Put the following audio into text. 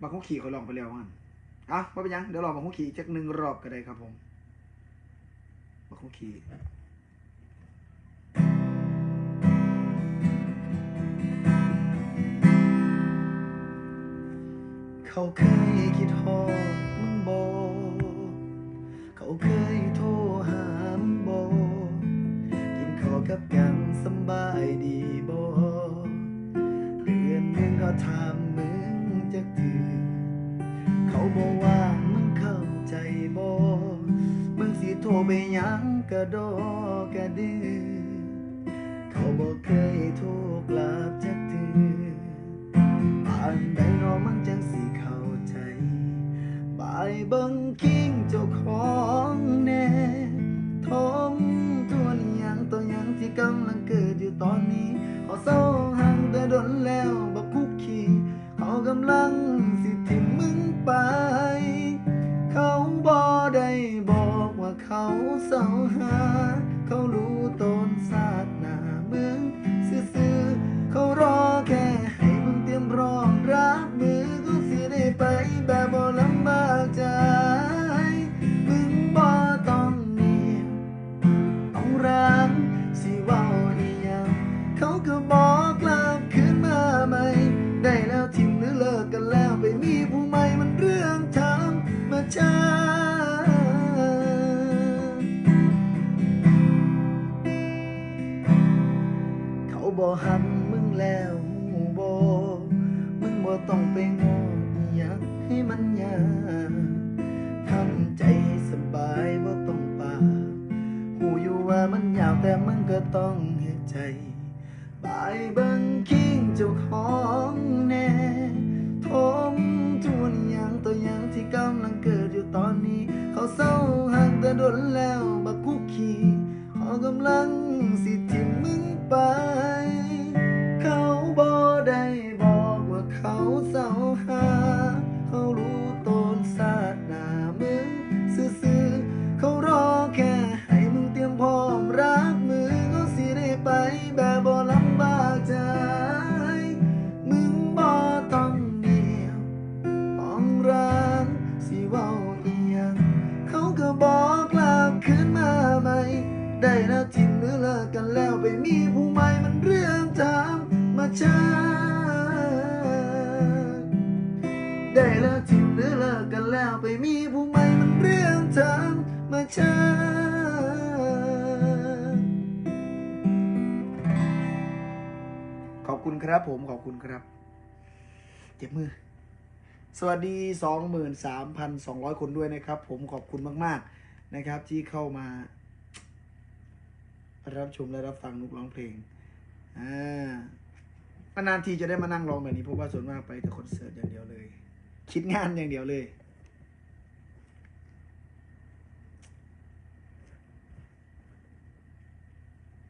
บางคุกขี่เขาลองไปแล้วมันอะว่าเป็นยัง เดี๋ยวลองบางคุกขี่จักหนึ่งรอบก็ได้ครับผมบางคุกขี่เขาเคยคิดฮอดมึงบอเขาเคยโทรหามึงบอกินข้าวกับกันสบายดีบอเดือนหนึ่งเขาถามมึง ไปยังกระโดกระดือเขาบอกเคยโทรกลับจากถือป่านใดนอมันจังสิเข้าใจบายเบิ่งคิงเจ้าของ เขาเศร้าหา เขารู้ตัว แล้วหูบอมึงบ่ต้องไปงออยากให้มันยากทำใจสบายบ่ต้องปาหูอยู่ว่ามันยาวแต่มึงก็ต้องเหตุใจบายเบิ่งคิงเจ้าของ เขาเศร้าหา เขารู้ตนศาสนามึงซื่อๆเขารอแค่ให้มึงเตรียมพร้อมรับมือก็สิได้ไปแบบบ่ลำบากใจ มึงบ่ต้องเหนียวต้องรังสิเว้าอียง เขาก็บอกกลับคืนมาใหม่ ได้แล้วทิมหรือเลิกกันแล้วไปมี ได้แล้วทิมหรือเลิกกันแล้วไปมีผู้ใหม่มันเรื่องธรรมชาติขอบคุณครับผมขอบคุณครับ เจ็บมือ สวัสดี 23,200 คนด้วยนะครับ ผมขอบคุณมาก ๆนะครับ ที่เข้ามา รับชมและรับฟังนุกร้องเพลงอ่านานทีจะได้มานั่งร้องแบบนี้เพราะว่าส่วนมากไปแต่คอนเสิร์ตอย่างเดียวเลย คิดงานอย่างเดียวเลย